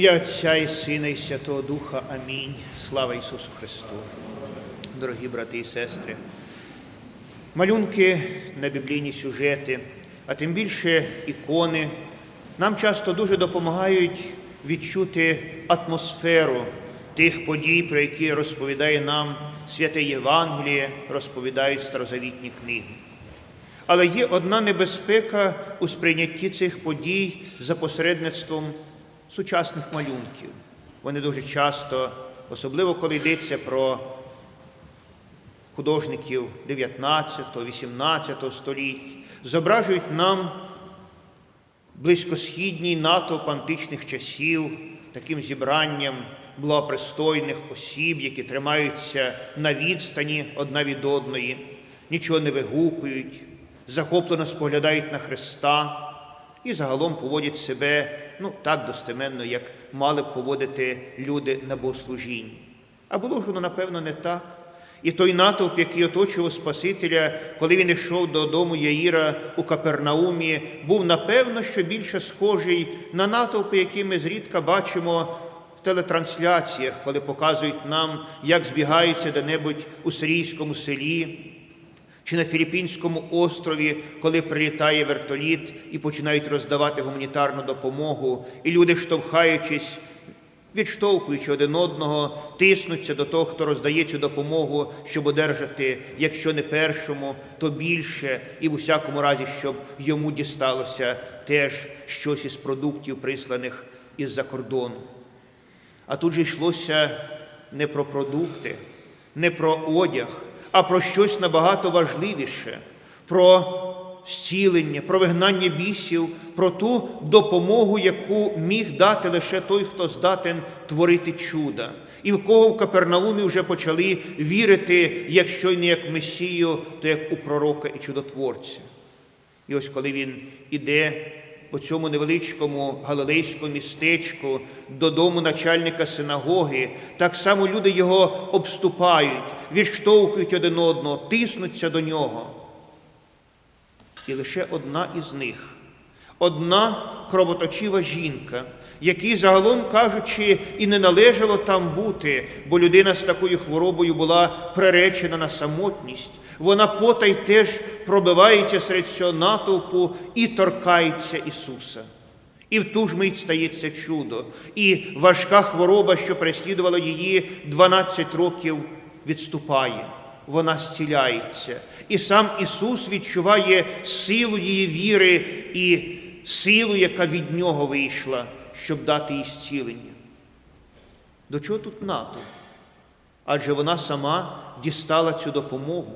ім'я Отця і Сина, і Святого Духа. Амінь. Слава Ісусу Христу. Дорогі брати і сестри, малюнки на біблійні сюжети, а тим більше ікони, нам часто дуже допомагають відчути атмосферу тих подій, про які розповідає нам святе Євангеліє, розповідають старозавітні книги. Але є одна небезпека у сприйнятті цих подій за посередництвом сучасних малюнків. Вони дуже часто, особливо коли йдеться про художників 19-18 століть, зображують нам близькосхідній натовп античних часів, таким зібранням благопристойних осіб, які тримаються на відстані одна від одної, нічого не вигукують, захоплено споглядають на Христа і загалом поводять себе ну, так достеменно, як мали б поводити люди на богослужінні. А було ж воно, напевно, не так. І той натовп, який оточував Спасителя, коли він йшов додому Яїра у Капернаумі, був напевно що більше схожий на натовпи, які ми зрідка бачимо в телетрансляціях, коли показують нам, як збігаються де-небудь у сирійському селі чи на Філіппінському острові, коли прилітає вертоліт і починають роздавати гуманітарну допомогу, і люди, штовхаючись, відштовхуючи один одного, тиснуться до того, хто роздає цю допомогу, щоб одержати, якщо не першому, то більше, і в усякому разі, щоб йому дісталося теж щось із продуктів, присланих із-за кордону. А тут же йшлося не про продукти, не про одяг, а про щось набагато важливіше, про зцілення, про вигнання бісів, про ту допомогу, яку міг дати лише той, хто здатен творити чуда. І в кого в Капернаумі вже почали вірити, якщо не як Месію, то як у пророка і чудотворця. І ось коли він іде по цьому невеличкому галилейському містечку додому начальника синагоги, так само люди його обступають, відштовхують один одного, тиснуться до нього. І лише одна із них, одна кровоточива жінка, якій загалом кажучи, і не належало там бути, бо людина з такою хворобою була приречена на самотність. Вона потай теж пробивається серед цього натовпу і торкається Ісуса. І в ту ж мить стається чудо, і важка хвороба, що переслідувала її 12 років, відступає. Вона зціляється. І сам Ісус відчуває силу її віри і силу, яка від Нього вийшла, щоб дати їй зцілення. До чого тут натовп? Адже вона сама дістала цю допомогу.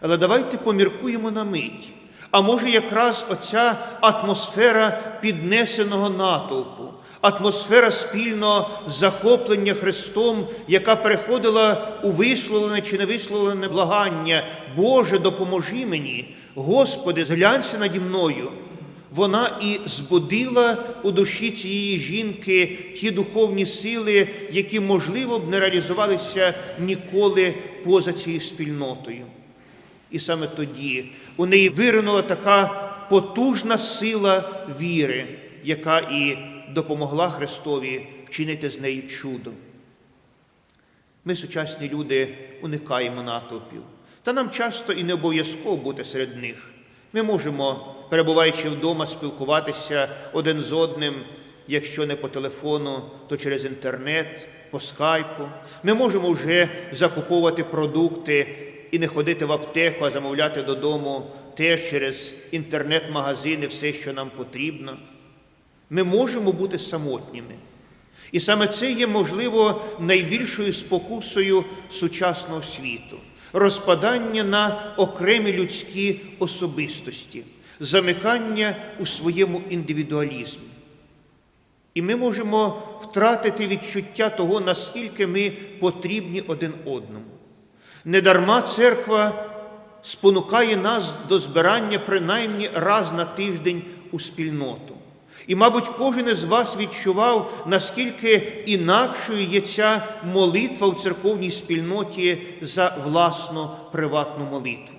Але давайте поміркуємо на мить. А може, якраз оця атмосфера піднесеного натовпу, атмосфера спільного захоплення Христом, яка переходила у висловлене чи невисловлене благання, Боже, допоможи мені, Господи, зглянься наді мною. Вона і збудила у душі цієї жінки ті духовні сили, які, можливо, б не реалізувалися ніколи поза цією спільнотою. І саме тоді у неї виринула така потужна сила віри, яка і допомогла Христові вчинити з нею чудо. Ми, сучасні люди, уникаємо натовпів, та нам часто і не обов'язково бути серед них. Ми можемо, перебуваючи вдома, спілкуватися один з одним, якщо не по телефону, то через інтернет, по скайпу. Ми можемо вже закуповувати продукти і не ходити в аптеку, а замовляти додому теж через інтернет-магазини все, що нам потрібно. Ми можемо бути самотніми. І саме це є, можливо, найбільшою спокусою сучасного світу розпадання на окремі людські особистості, замикання у своєму індивідуалізмі. І ми можемо втратити відчуття того, наскільки ми потрібні один одному. Недарма церква спонукає нас до збирання принаймні раз на тиждень у спільноту. І, мабуть, кожен із вас відчував, наскільки інакшою є ця молитва в церковній спільноті за власну приватну молитву.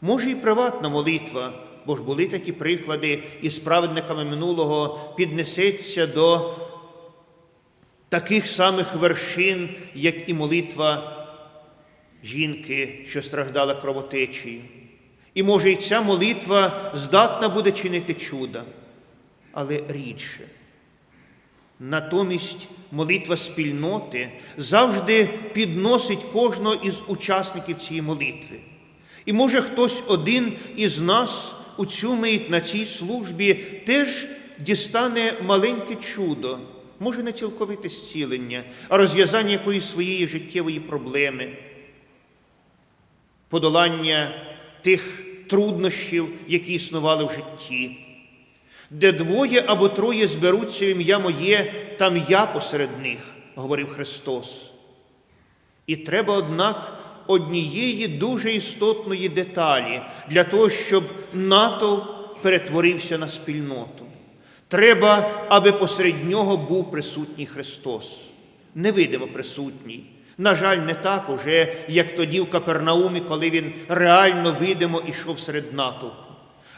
Може, і приватна молитва, бо ж були такі приклади, із праведниками минулого піднесеться до таких самих вершин, як і молитва жінки, що страждала кровотечею. І може і ця молитва здатна буде чинити чуда, але рідше. Натомість молитва спільноти завжди підносить кожного із учасників цієї молитви. І може хтось один із нас у цю мить на цій службі теж дістане маленьке чудо, може не цілковите зцілення, а розв'язання якоїсь своєї життєвої проблеми, подолання тих труднощів, які існували в житті. Де двоє або троє зберуться в ім'я моє, там я посеред них, говорив Христос. І треба, однак, однієї дуже істотної деталі для того, щоб натовп перетворився на спільноту. Треба, аби посеред нього був присутній Христос, невидимо присутній. На жаль, не так уже, як тоді в Капернаумі, коли він реально видимо ішов серед натовпу.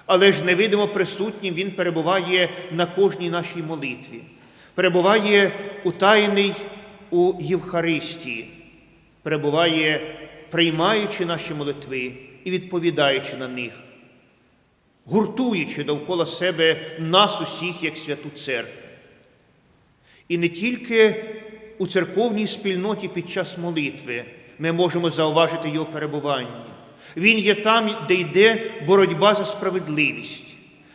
Але ж невидимо присутнім Він перебуває на кожній нашій молитві, перебуває утайний у Євхаристії, перебуває, приймаючи наші молитви і відповідаючи на них, гуртуючи довкола себе нас усіх як святу церкву. І не тільки у церковній спільноті під час молитви ми можемо зауважити його перебування. Він є там, де йде боротьба за справедливість,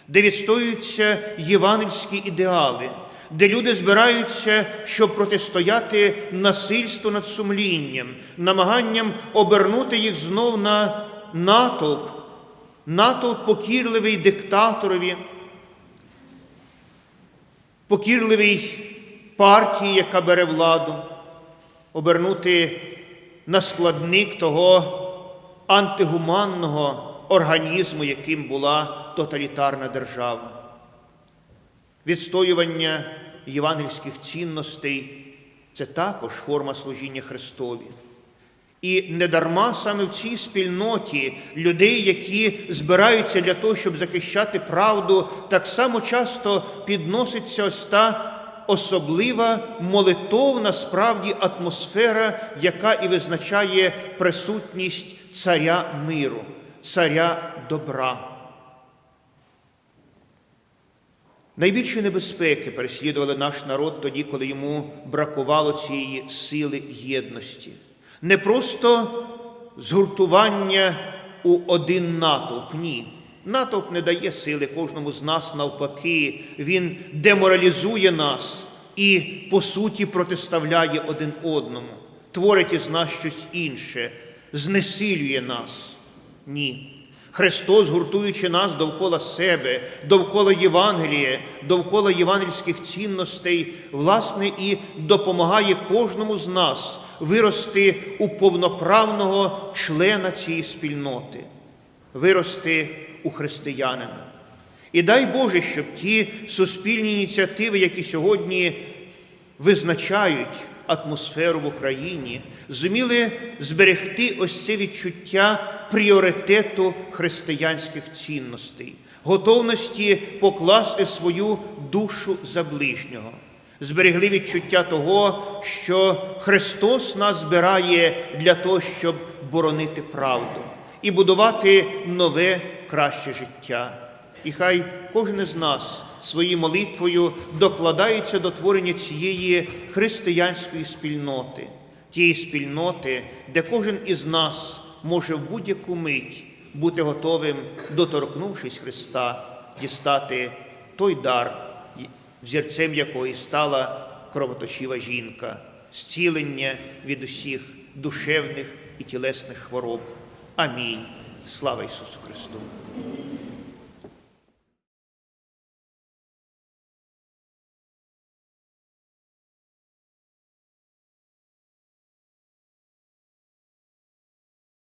де відстоюються євангельські ідеали, де люди збираються, щоб протистояти насильству над сумлінням, намаганням обернути їх знов на натовп, натовп покірливий диктаторові, покірливий партії, яка бере владу, обернути на складник того антигуманного організму, яким була тоталітарна держава. Відстоювання євангельських цінностей це також форма служіння Христові. І недарма саме в цій спільноті людей, які збираються для того, щоб захищати правду, так само часто підноситься ось та особлива молитовна справді атмосфера, яка і визначає присутність царя миру, царя добра. Найбільші небезпеки переслідували наш народ тоді, коли йому бракувало цієї сили єдності. Не просто згуртування у один натовп, ні. Натовп не дає сили кожному з нас навпаки, він деморалізує нас і, по суті, протиставляє один одному, творить із нас щось інше, знесилює нас. Ні. Христос, гуртуючи нас довкола себе, довкола Євангелія, довкола євангельських цінностей, власне, і допомагає кожному з нас вирости у повноправного члена цієї спільноти, вирости у християнина. І дай Боже, щоб ті суспільні ініціативи, які сьогодні визначають атмосферу в Україні, зуміли зберегти ось це відчуття пріоритету християнських цінностей, готовності покласти свою душу за ближнього, зберегли відчуття того, що Христос нас збирає для того, щоб боронити правду і будувати нове краще життя. І хай кожен із нас своєю молитвою докладається до творення цієї християнської спільноти, тієї спільноти, де кожен із нас може в будь-яку мить бути готовим, доторкнувшись Христа, дістати той дар, взірцем якої стала кровоточива жінка, зцілення від усіх душевних і тілесних хвороб. Амінь. Слава Ісусу Христу!